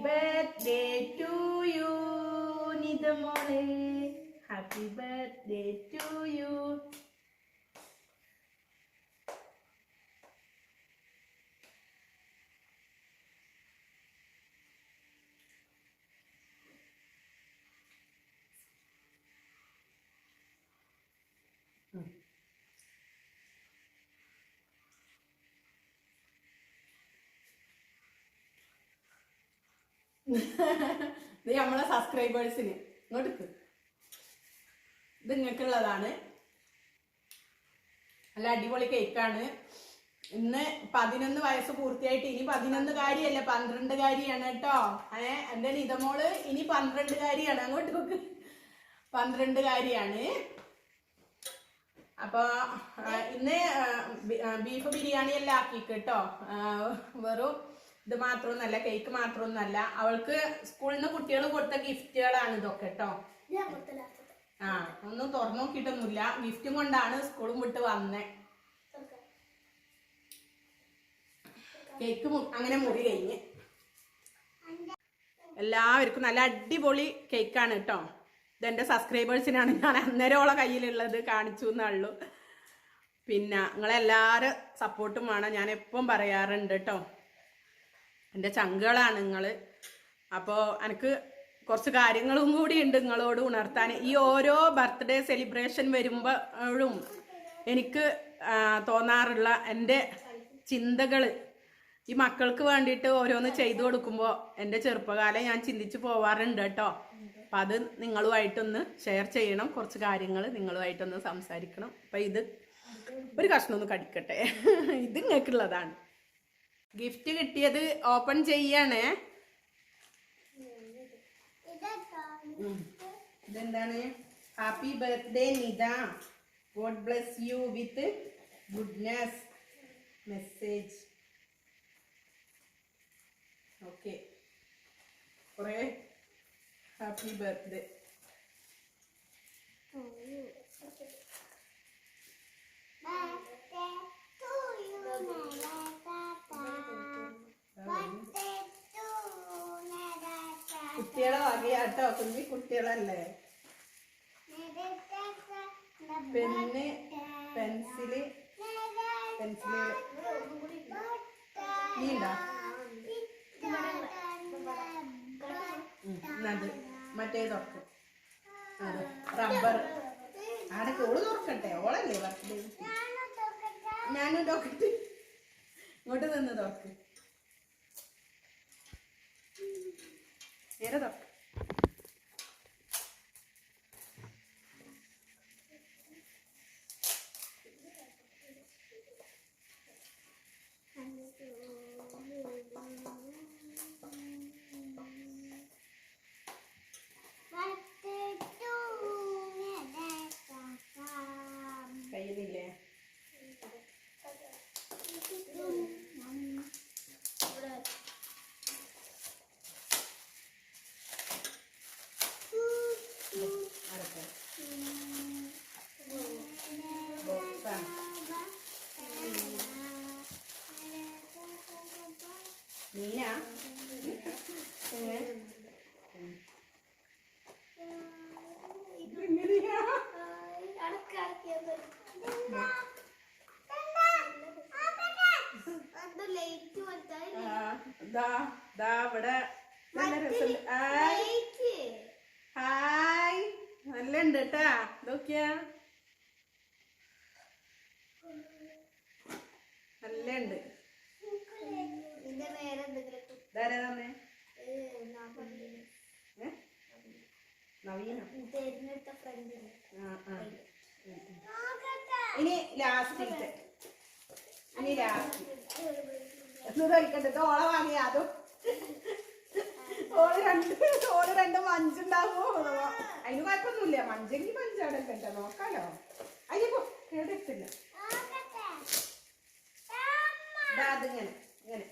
Happy birthday to you നിതമോളെ happy birthday to U നമ്മളെ സബ്സ്ക്രൈബേഴ്സിന് ഇങ്ങോട്ട്. ഇത് നിങ്ങൾക്കുള്ളതാണ് നല്ല അടിപൊളി കേക്കാണ് ഇന്ന് പതിനൊന്ന് വയസ്സ് പൂർത്തിയായിട്ട് ഇനി പതിനൊന്ന് കാര്യല്ല? പന്ത്രണ്ട് കാര്യാണ് കേട്ടോ ഏ എന്റെ നിതമോൾ ഇനി പന്ത്രണ്ട് കാര്യാണ്. അങ്ങോട്ട് നോക്ക്. പന്ത്രണ്ട് കാര്യാണ്. അപ്പൊ ഇന്ന് ബീഫ് ബിരിയാണി എല്ലാം ആക്കി കേട്ടോ വെറും ഇത് മാത്രമൊന്നല്ല കേക്ക് മാത്രമൊന്നല്ല അവൾക്ക് സ്കൂളിൽ നിന്ന് കുട്ടികൾ കൊടുത്ത ഗിഫ്റ്റുകളാണ് ഇതൊക്കെ കേട്ടോ ആ ഒന്നും തുറന്നു നോക്കിയിട്ടൊന്നുമില്ല. ഗിഫ്റ്റും കൊണ്ടാണ് സ്കൂളും വിട്ട് വന്നേ. കേക്ക് അങ്ങനെ മുറി കഴിഞ്ഞ്. എല്ലാവർക്കും നല്ല അടിപൊളി കേക്കാണ് കേട്ടോ ഇതെന്റെ സബ്സ്ക്രൈബേഴ്സിനാണ് ഞാൻ അന്നേരമുള്ള കയ്യിലുള്ളത് കാണിച്ചു എന്നുള്ളൂ പിന്നെ നിങ്ങളെല്ലാവരും സപ്പോർട്ടും വേണം. ഞാൻ എപ്പം പറയാറുണ്ട് കേട്ടോ എന്റെ ചങ്കുകളാണ് നിങ്ങൾ അപ്പോൾ എനിക്ക് കുറച്ച് കാര്യങ്ങളും കൂടി ഉണ്ട് നിങ്ങളോട് ഉണർത്താൻ. ഈ ഓരോ ബർത്ത്ഡേ സെലിബ്രേഷൻ വരുമ്പോഴും എനിക്ക് തോന്നാറുള്ള എന്റെ ചിന്തകൾ ഈ മക്കൾക്ക് വേണ്ടിയിട്ട് ഓരോന്ന് ചെയ്തു കൊടുക്കുമ്പോൾ എന്റെ ചെറുപ്പകാലം ഞാൻ ചിന്തിച്ച് പോവാറുണ്ട് കേട്ടോ. അപ്പം അത് നിങ്ങളുമായിട്ടൊന്ന് ഷെയർ ചെയ്യണം. കുറച്ച് കാര്യങ്ങൾ നിങ്ങളുമായിട്ടൊന്ന് സംസാരിക്കണം. അപ്പം ഇത് ഒരു കഷ്ണമൊന്ന് കടിക്കട്ടെ. ഇത് നിങ്ങൾക്കുള്ളതാണ് ഗിഫ്റ്റ് കിട്ടിയത് ഓപ്പൺ ചെയ്യാണ്. ഇതെന്താണ്? Happy birthday Nitha. God bless you with goodness message okay കുറേ ഹാപ്പി ബർത്ത്ഡേ കുട്ടികളെ വകയാട്ടോ കുഞ്ഞി കുട്ടികളല്ലേ? പെന്ന് പെൻസിൽ പെൻസിൽ മറ്റേ തുറക്കും. അതെ റബ്ബർ. ആടൊക്കെ ഓൾ തുറക്കട്ടെ? ഓളല്ലേ ബർത്ത്ഡേ ഞാനും തുറക്കട്ടെ. ഇങ്ങോട്ട് നിന്ന് തുറക്ക്. നേരെ തുറക്ക് ഉണ്ട് കേട്ടാ നോക്കിയാ നല്ല ഉണ്ട്. ഇനി ലാസ്റ്റ് ഇനി ലാസ്റ്റ് എന്ന് ഓളെ വാങ്ങിയ അതും. ഓൾ രണ്ട് ഓൾ രണ്ട് മഞ്ചുണ്ടാവോ? അതിന് കുഴപ്പമൊന്നുമില്ല. മഞ്ചെങ്കിൽ മഞ്ചാടെ കേട്ടോ. നോക്കാലോ. അതിനിപ്പോ കേടെത്തില്ല അതിങ്ങനെ ഇങ്ങനെ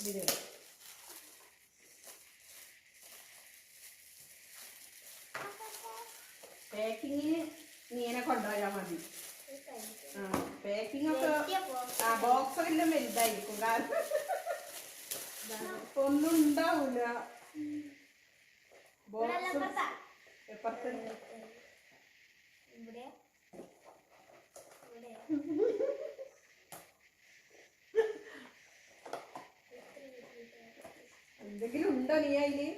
ഇതിൽ പാക്കിങ്ങിന് നീനെ കൊണ്ടുവരാൻ മതി. പാക്കിംഗ് ഒക്കെ ആ ബോക്സ് എല്ലാം വലുതായിരിക്കും കാരണം ഒന്നും ഉണ്ടാവൂല. ബോക്സ് എന്തെങ്കിലും ഉണ്ടോ നീ അതിന്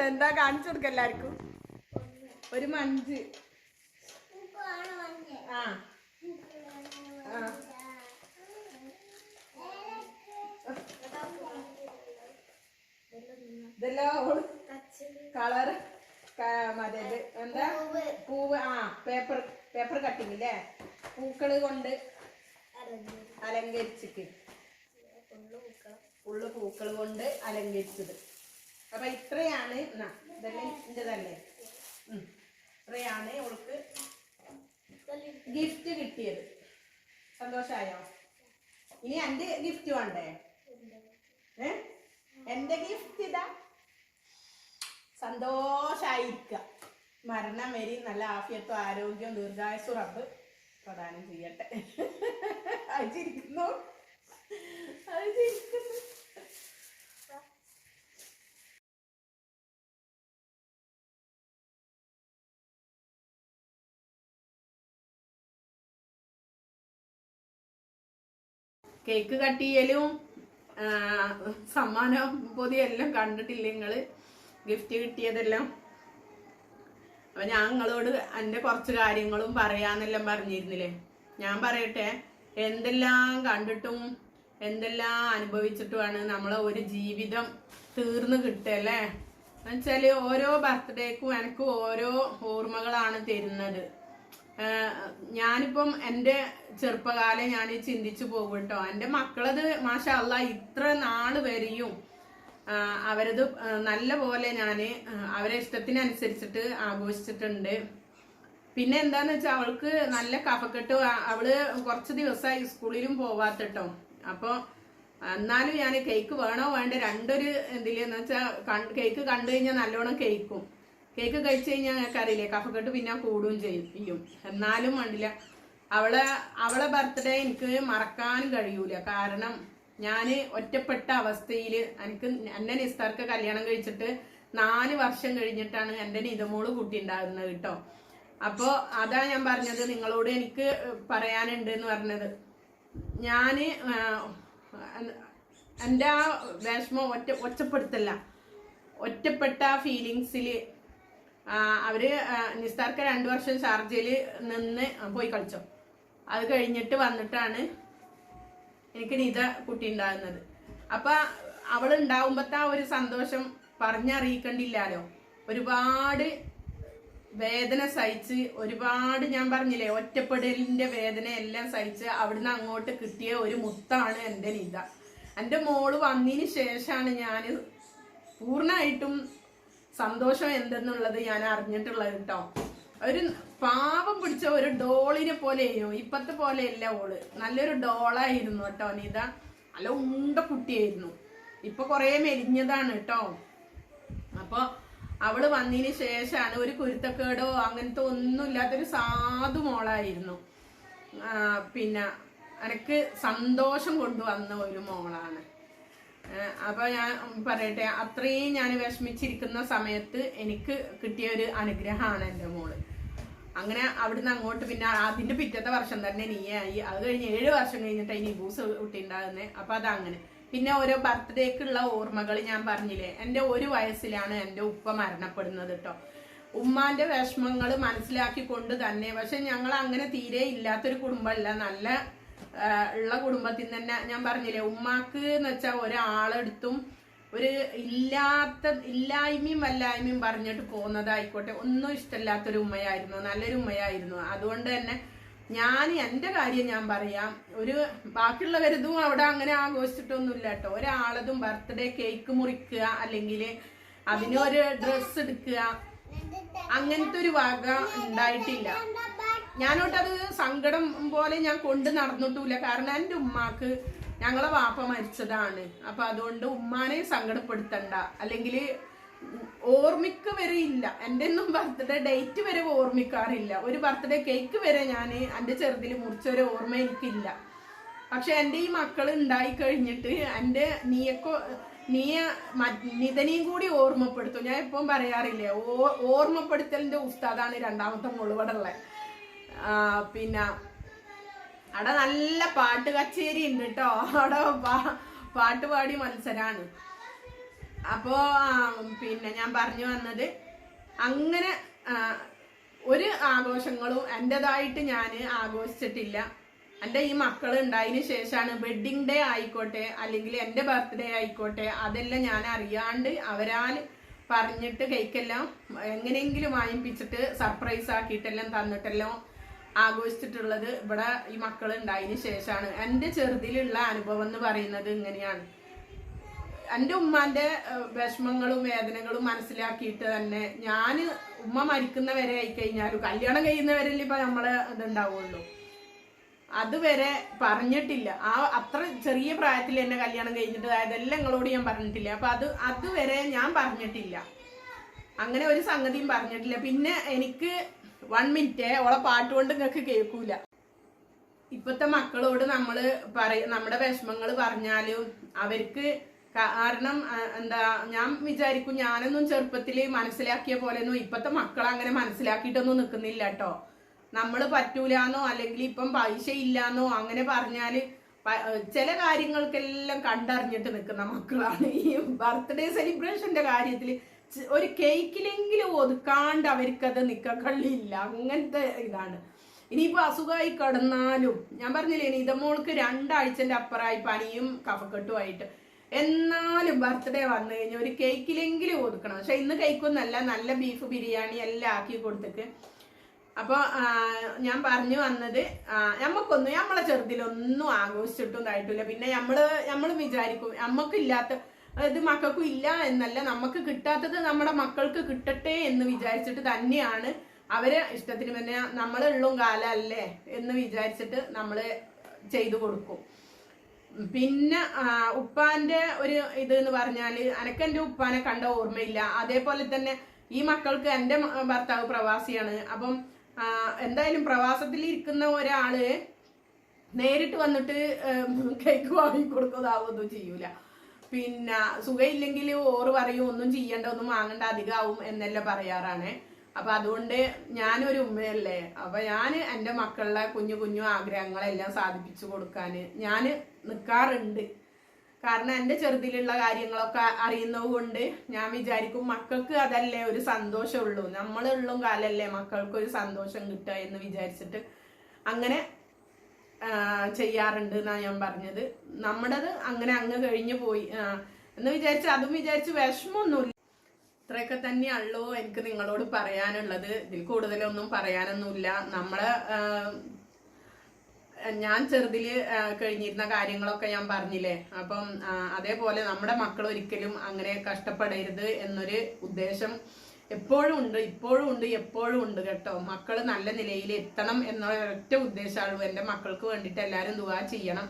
ചിരിക്കുന്നു. എന്താ കാണിച്ചു കൊടുക്ക എല്ലാവർക്കും? ഒരു മഞ്ച്. ആ. ഇതെല്ലാം കളർ മറ്റേ എന്താ? പൂവ്. ആ പേപ്പർ പേപ്പർ കട്ടിങ് അല്ലേ പൂക്കൾ കൊണ്ട് അലങ്കരിച്ചിട്ട്. ഉള്ളു പൂക്കൾ കൊണ്ട് അലങ്കരിച്ചത്. അപ്പൊ ഇത്രയാണ്. ഇതല്ലേ ഉം. ഇത്രയാണ് അവൾക്ക് ഗിഫ്റ്റ് കിട്ടിയത്. സന്തോഷമായോ ഇനി എന്റെ ഗിഫ്റ്റ് വേണ്ടേ? എന്റെ ഗിഫ്റ്റ് ഇതാ. സന്തോഷായിരിക്ക. മരണം വരി നല്ല ആഫിയത്വം ആരോഗ്യവും ദീർഘായുസും റബ്ബ് പ്രദാനം ചെയ്യട്ടെ. അത് ചിരിക്കുന്നു അത് ചിരിക്കുന്നു കേക്ക് കട്ട് ചെയ്യലും സമ്മാനം പൊതി എല്ലാം കണ്ടിട്ടില്ല നിങ്ങൾ ഗിഫ്റ്റ് കിട്ടിയതെല്ലാം. അപ്പൊ ഞാൻ നിങ്ങളോട് എന്റെ കുറച്ച് കാര്യങ്ങളും പറയാന്നെല്ലാം പറഞ്ഞിരുന്നില്ലേ? ഞാൻ പറയട്ടെ എന്തെല്ലാം കണ്ടിട്ടും എന്തെല്ലാം അനുഭവിച്ചിട്ടുമാണ് നമ്മളെ ഒരു ജീവിതം തീർന്നു കിട്ടല്ലേ എന്നുവെച്ചാൽ ഓരോ ബർത്ത്ഡേക്കും എനിക്ക് ഓരോ ഓർമ്മകളാണ് തരുന്നത്. ഞാനിപ്പം എന്റെ ചെറുപ്പകാലം ഞാൻ ചിന്തിച്ചു പോകും കേട്ടോ എന്റെ മക്കളത് മാഷല്ല ഇത്ര നാൾ വരെയും അവരത് നല്ല പോലെ ഞാൻ അവരെ ഇഷ്ടത്തിനനുസരിച്ചിട്ട് ആഘോഷിച്ചിട്ടുണ്ട്. പിന്നെ എന്താന്ന് വെച്ചാൽ അവൾക്ക് നല്ല കഫക്കെട്ട് അവൾ കുറച്ച് ദിവസമായി സ്കൂളിലും പോവാത്തട്ടോ. അപ്പോൾ എന്നാലും ഞാൻ കേക്ക് വേണോ വേണ്ട? രണ്ടൊരു ഇതിലെന്ന് വെച്ചാൽ കേക്ക് കണ്ടു കഴിഞ്ഞാൽ നല്ലോണം കേക്കും കേക്ക് കഴിച്ചു കഴിഞ്ഞാൽ ഞങ്ങൾക്ക് അറിയില്ലേ? കഫക്കെട്ട് പിന്നെ കൂടുകയും ചെയ്യും. എന്നാലും വേണ്ടില്ല. അവളെ അവളെ ബർത്ത്ഡേ എനിക്ക് മറക്കാൻ കഴിയൂല. കാരണം ഞാൻ ഒറ്റപ്പെട്ട അവസ്ഥയിൽ എനിക്ക് എന്നെ നിസ്താർക്ക് കല്യാണം കഴിച്ചിട്ട് നാല് വർഷം കഴിഞ്ഞിട്ടാണ് എന്റെ നിതമോൾ കുട്ടി ഉണ്ടാകുന്നത് കേട്ടോ. അപ്പോ അതാ ഞാൻ പറഞ്ഞത്. നിങ്ങളോട് എനിക്ക് പറയാനുണ്ട് എന്ന് പറഞ്ഞത് ആ, എന്റെ ആ വിഷമം ഒറ്റ ഒറ്റപ്പെടുത്തല്ല. ഒറ്റപ്പെട്ട ഫീലിങ്സിൽ അവർ നിസ്താർക്ക് രണ്ടു വർഷം ഷാർജയിൽ നിന്ന് പോയി കളിച്ചോ. അത് കഴിഞ്ഞിട്ട് വന്നിട്ടാണ് എനിക്ക് നിത കുട്ടി ഉണ്ടാകുന്നത്. അപ്പൊ അവൾ ഉണ്ടാവുമ്പത്തെ ആ ഒരു സന്തോഷം പറഞ്ഞറിയിക്കണ്ടില്ലാലോ. ഒരുപാട് വേദന സഹിച്ച് ഒരുപാട് ഞാൻ പറഞ്ഞില്ലേ ഒറ്റപ്പെടലിന്റെ വേദന എല്ലാം സഹിച്ച് അവിടുന്ന് അങ്ങോട്ട് കിട്ടിയ ഒരു മുത്താണ് എന്റെ നിത. എന്റെ മോൾ വന്നതിന് ശേഷമാണ് ഞാൻ പൂർണമായിട്ടും സന്തോഷം എന്തെന്നുള്ളത് ഞാൻ അറിഞ്ഞിട്ടുള്ളത് കേട്ടോ ഒരു പാവം പിടിച്ച ഒരു ഡോളിനെ പോലെയോ ഇപ്പത്തെ പോലെയല്ല ഓൾ. നല്ലൊരു ഡോളായിരുന്നു കേട്ടോ നിത. നല്ല ഉണ്ട കുട്ടിയായിരുന്നു. ഇപ്പൊ കൊറേ മെലിഞ്ഞതാണ് കേട്ടോ അപ്പൊ അവൾ വന്നതിന് ശേഷമാണ് ഒരു കുരുത്തക്കേടോ അങ്ങനത്തെ ഒന്നും ഇല്ലാത്തൊരു സാധു മോളായിരുന്നു. പിന്നെ എനിക്ക് സന്തോഷം കൊണ്ടുവന്ന ഒരു മോളാണ്. ആ, അപ്പൊ ഞാൻ പറയട്ടെ അത്രയും ഞാൻ വിഷമിച്ചിരിക്കുന്ന സമയത്ത് എനിക്ക് കിട്ടിയ ഒരു അനുഗ്രഹമാണ് എന്റെ മോൾ. അങ്ങനെ അവിടുന്ന് അങ്ങോട്ട് പിന്നെ അതിന്റെ പിറ്റത്തെ വർഷം തന്നെ നീയായി. അത് കഴിഞ്ഞ് ഏഴ് വർഷം കഴിഞ്ഞിട്ട് ഇനി ബൂസ് കുട്ടിണ്ടാകുന്നത് അപ്പൊ അതങ്ങനെ. പിന്നെ ഓരോ ബർത്ത്ഡേക്കുള്ള ഓർമ്മകൾ ഞാൻ പറഞ്ഞില്ലേ എന്റെ ഒരു വയസ്സിലാണ് എന്റെ ഉപ്പ മരണപ്പെടുന്നത് കേട്ടോ ഉമ്മാന്റെ വിഷമങ്ങൾ മനസ്സിലാക്കിക്കൊണ്ട് തന്നെ പക്ഷെ ഞങ്ങൾ അങ്ങനെ തീരെ ഇല്ലാത്തൊരു കുടുംബമല്ല. നല്ല ഉള്ള കുടുംബത്തിൽ തന്നെ ഞാൻ പറഞ്ഞില്ലേ ഉമ്മാക്ക് എന്ന് വെച്ചാൽ ഒരാളെടുത്തും ഒരു ഇല്ലാത്ത ഇല്ലായ്മയും വല്ലായ്മയും പറഞ്ഞിട്ട് പോകുന്നതായിക്കോട്ടെ. ഒന്നും ഇഷ്ടമില്ലാത്തൊരു ഉമ്മയായിരുന്നു നല്ലൊരു ഉമ്മയായിരുന്നു. അതുകൊണ്ട് തന്നെ ഞാൻ എന്റെ കാര്യം ഞാൻ പറയാം. ഒരു ബാക്കിയുള്ളവരതും അവിടെ അങ്ങനെ ആഘോഷിച്ചിട്ടൊന്നുമില്ല കേട്ടോ. ഒരാളതും ബർത്ത്ഡേ കേക്ക് മുറിക്കുക അല്ലെങ്കിൽ അതിനൊരു ഡ്രസ്സ് എടുക്കുക അങ്ങനത്തെ ഒരു വക ഉണ്ടായിട്ടില്ല. ഞാനോട്ടത് സങ്കടം പോലെ ഞാൻ കൊണ്ട് നടന്നിട്ടില്ല. കാരണം എന്റെ ഉമ്മാക്ക് ഞങ്ങളെ വാപ്പ മരിച്ചതാണ്. അപ്പൊ അതുകൊണ്ട് ഉമ്മാനെ സങ്കടപ്പെടുത്തണ്ട. അല്ലെങ്കിൽ ഓർമ്മിക്ക വരെ ഇല്ല. എന്റെ ഒന്നും ബർത്ത്ഡേ ഡേറ്റ് വരെ ഓർമ്മിക്കാറില്ല. ഒരു ബർത്ത്ഡേ കേക്ക് വരെ ഞാൻ എന്റെ ചെറുതിൽ മുറിച്ചൊരു ഓർമ്മ എനിക്കില്ല. പക്ഷെ എന്റെ ഈ മക്കൾ ഉണ്ടായി കഴിഞ്ഞിട്ട് എന്റെ നീയക്കോ നീയ നിതനെയും കൂടി ഓർമ്മപ്പെടുത്തും. ഞാൻ ഇപ്പം പറയാറില്ലേ ഓ- ഓർമ്മപ്പെടുത്തലിന്റെ ഉസ്താദാണ് രണ്ടാമത്തെ മുഴുവടുള്ളത് പിന്നെ അവിടെ നല്ല പാട്ട് കച്ചേരി ഉണ്ട് കേട്ടോ അവിടെ പാട്ടുപാടി പാട്ട് പാടി മത്സരാണ്. അപ്പോ പിന്നെ ഞാൻ പറഞ്ഞു വന്നത് അങ്ങനെ ഒരു ആഘോഷങ്ങളും എന്റെതായിട്ട് ഞാൻ ആഘോഷിച്ചിട്ടില്ല. എന്റെ ഈ മക്കൾ ഉണ്ടായതിന് ശേഷമാണ് വെഡിങ് ഡേ ആയിക്കോട്ടെ അല്ലെങ്കിൽ എന്റെ ബർത്ത്ഡേ ആയിക്കോട്ടെ അതെല്ലാം ഞാൻ അറിയാണ്ട് അവരാൽ പറഞ്ഞിട്ട് കേക്കെല്ലാം എങ്ങനെയെങ്കിലും വാങ്ങിപ്പിച്ചിട്ട് സർപ്രൈസ് ആക്കിയിട്ടെല്ലാം തന്നിട്ടെല്ലാം ആഘോഷിച്ചിട്ടുള്ളത് ഇവിടെ ഈ മക്കൾ ഉണ്ടായതിന് ശേഷമാണ്. എന്റെ ചെറുതിലുള്ള അനുഭവം എന്ന് പറയുന്നത് ഇങ്ങനെയാണ്. എന്റെ ഉമ്മാന്റെ ഏഹ്, വിഷമങ്ങളും വേദനകളും മനസ്സിലാക്കിയിട്ട് തന്നെ ഞാൻ ഉമ്മ മരിക്കുന്നവരെ ആയിക്കഴിഞ്ഞാലും കല്യാണം കഴിയുന്നവരല്ലേ ഇപ്പൊ നമ്മളെ ഇതുണ്ടാവുള്ളൂ. അതുവരെ പറഞ്ഞിട്ടില്ല. ആ അത്ര ചെറിയ പ്രായത്തിൽ എന്നെ കല്യാണം കഴിഞ്ഞിട്ട് അതെല്ലാം നിങ്ങളോട് ഞാൻ പറഞ്ഞിട്ടില്ല. അപ്പൊ അത് അതുവരെ ഞാൻ പറഞ്ഞിട്ടില്ല. അങ്ങനെ ഒരു സംഗതിയും പറഞ്ഞിട്ടില്ല. പിന്നെ എനിക്ക് വൺ മിനിറ്റ് ഓളെ പാട്ട് കൊണ്ട് നിങ്ങൾക്ക് കേൾക്കൂല. ഇപ്പത്തെ മക്കളോട് നമ്മൾ പറയ നമ്മുടെ വിഷമങ്ങൾ പറഞ്ഞാലും അവർക്ക് കാരണം എന്താ ഞാൻ വിചാരിക്കും ഞാനൊന്നും ചെറുപ്പത്തിൽ മനസ്സിലാക്കിയ പോലെയൊന്നും ഇപ്പത്തെ മക്കൾ അങ്ങനെ മനസ്സിലാക്കിയിട്ടൊന്നും നിൽക്കുന്നില്ല കേട്ടോ നമ്മൾ പറ്റൂലാന്നോ അല്ലെങ്കിൽ ഇപ്പം പൈസ ഇല്ലാന്നോ അങ്ങനെ പറഞ്ഞാൽ പ- ചില കാര്യങ്ങൾക്കെല്ലാം കണ്ടറിഞ്ഞിട്ട് നിൽക്കുന്ന മക്കളാണ്. ഈ ബർത്ത്ഡേ സെലിബ്രേഷന്റെ കാര്യത്തിൽ ഒരു കേക്കിലെങ്കിലും ഒതുക്കാണ്ട് അവർക്കത് നിക്കക്കള്ളിയില്ല അങ്ങനത്തെ ഇതാണ്. ഇനിയിപ്പോ അസുഖമായി കിടന്നാലും ഞാൻ പറഞ്ഞില്ലേ ഇതമോൾക്ക് രണ്ടാഴ്ചന്റെ അപ്പുറമായി പനിയും കഫക്കെട്ടുമായിട്ട് എന്നാലും ബർത്ത്ഡേ വന്നു കഴിഞ്ഞാൽ ഒരു കേക്കിലെങ്കിലും ഒതുക്കണം. പക്ഷെ ഇന്ന് കേക്കൊന്നല്ല നല്ല ബീഫ് ബിരിയാണി എല്ലാം ആക്കി കൊടുത്തിട്ട്. അപ്പൊ ഞാൻ പറഞ്ഞു വന്നത് നമ്മക്കൊന്നും നമ്മളെ ചെറുതിലൊന്നും ആഘോഷിച്ചിട്ടൊന്നും ആയിട്ടില്ല. പിന്നെ നമ്മൾ നമ്മൾ വിചാരിക്കും നമ്മക്കില്ലാത്ത ഇത് മക്കൾക്കും ഇല്ല എന്നല്ല നമുക്ക് കിട്ടാത്തത് നമ്മുടെ മക്കൾക്ക് കിട്ടട്ടെ എന്ന് വിചാരിച്ചിട്ട് തന്നെയാണ് അവരെ ഇഷ്ടത്തിന് പിന്നെ നമ്മളുള്ളും കാലല്ലേ എന്ന് വിചാരിച്ചിട്ട് നമ്മൾ ചെയ്തു കൊടുക്കും. പിന്നെ ഉപ്പാന്റെ ഒരു ഇത് എന്ന് പറഞ്ഞാൽ അനക്ക് എന്റെ ഉപ്പാനെ കണ്ട ഓർമ്മയില്ല. അതേപോലെ തന്നെ ഈ മക്കൾക്ക് എന്റെ ഭർത്താവ് പ്രവാസിയാണ്. അപ്പം എന്തായാലും പ്രവാസത്തിൽ ഇരിക്കുന്ന ഒരാൾ നേരിട്ട് വന്നിട്ട് കേക്ക് വാങ്ങി ചെയ്യൂല. പിന്നെ സുഖമില്ലെങ്കിൽ ഓറ് പറയും ഒന്നും ചെയ്യണ്ട ഒന്നും വാങ്ങണ്ട അധികമാവും എന്നെല്ലാം പറയാറാണ്. അപ്പൊ അതുകൊണ്ട് ഞാനൊരു ഉമ്മയല്ലേ. അപ്പൊ ഞാൻ എന്റെ മക്കളുടെ കുഞ്ഞു കുഞ്ഞു ആഗ്രഹങ്ങളെല്ലാം സാധിപ്പിച്ചു കൊടുക്കാന് ഞാൻ നിൽക്കാറുണ്ട് കാരണം എന്റെ ചെറുതിലുള്ള കാര്യങ്ങളൊക്കെ അറിയുന്നത് കൊണ്ട് ഞാൻ വിചാരിക്കും മക്കൾക്ക് അതല്ലേ ഒരു സന്തോഷമുള്ളൂ. നമ്മളുള്ള കാലല്ലേ മക്കൾക്ക് ഒരു സന്തോഷം കിട്ടുക എന്ന് വിചാരിച്ചിട്ട് അങ്ങനെ ചെയ്യാറുണ്ട് എന്നാണ് ഞാൻ പറഞ്ഞത്. നമ്മുടേത് അങ്ങനെ അങ്ങ് കഴിഞ്ഞു പോയി. എന്ന് വിചാരിച്ച് അതും വിചാരിച്ച് വിഷമമൊന്നുമില്ല. ഇത്രയൊക്കെ തന്നെയുള്ളൂ എനിക്ക് നിങ്ങളോട് പറയാനുള്ളത്. ഇതിൽ കൂടുതലൊന്നും പറയാനൊന്നുമില്ല. നമ്മളെ ഞാൻ ചെറുതിൽ കഴിഞ്ഞിരുന്ന കാര്യങ്ങളൊക്കെ ഞാൻ പറഞ്ഞില്ലേ? അപ്പം അതേപോലെ നമ്മുടെ മക്കൾ ഒരിക്കലും അങ്ങനെ കഷ്ടപ്പെടരുത് എന്നൊരു ഉദ്ദേശം എപ്പോഴും ഉണ്ട് ഇപ്പോഴും ഉണ്ട് എപ്പോഴും ഉണ്ട് കേട്ടോ. മക്കൾ നല്ല നിലയിൽ എത്തണം എന്ന ഒറ്റ ഉദ്ദേശമുള്ളൂ എന്റെ മക്കൾക്ക് വേണ്ടിയിട്ട് എല്ലാവരും ദുവാ ചെയ്യണം.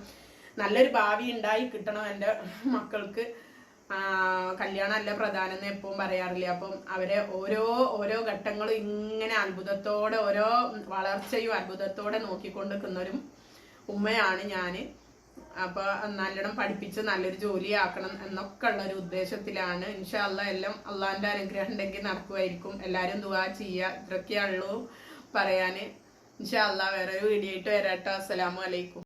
നല്ലൊരു ഭാവി ഉണ്ടായി കിട്ടണം എന്റെ മക്കൾക്ക്. കല്യാണമല്ല പ്രധാനം എന്ന് എപ്പോഴും പറയാറില്ല? അപ്പം അവരെ ഓരോ ഓരോ ഘട്ടങ്ങളും ഇങ്ങനെ അത്ഭുതത്തോടെ ഓരോ വളർച്ചയും അത്ഭുതത്തോടെ നോക്കിക്കൊണ്ടിരിക്കുന്നവരും ഉമ്മയാണ് ഞാൻ. അപ്പൊ നല്ലോണം പഠിപ്പിച്ച് നല്ലൊരു ജോലി ആക്കണം എന്നൊക്കെ ഉള്ള ഒരു ഉദ്ദേശത്തിലാണ്. ഇൻഷാല്ല എല്ലാം അള്ളാന്റെ അനുഗ്രഹം ഉണ്ടെങ്കിൽ നടക്കുമായിരിക്കും. എല്ലാരും ദുവാ ചെയ്യുക ഇത്രയൊക്കെയുള്ളൂ പറയാന്. ഇൻഷാല്ല വേറെ ഒരു വീഡിയോ ആയിട്ട് വരാട്ടോ. അസ്സലാമു അലൈക്കും.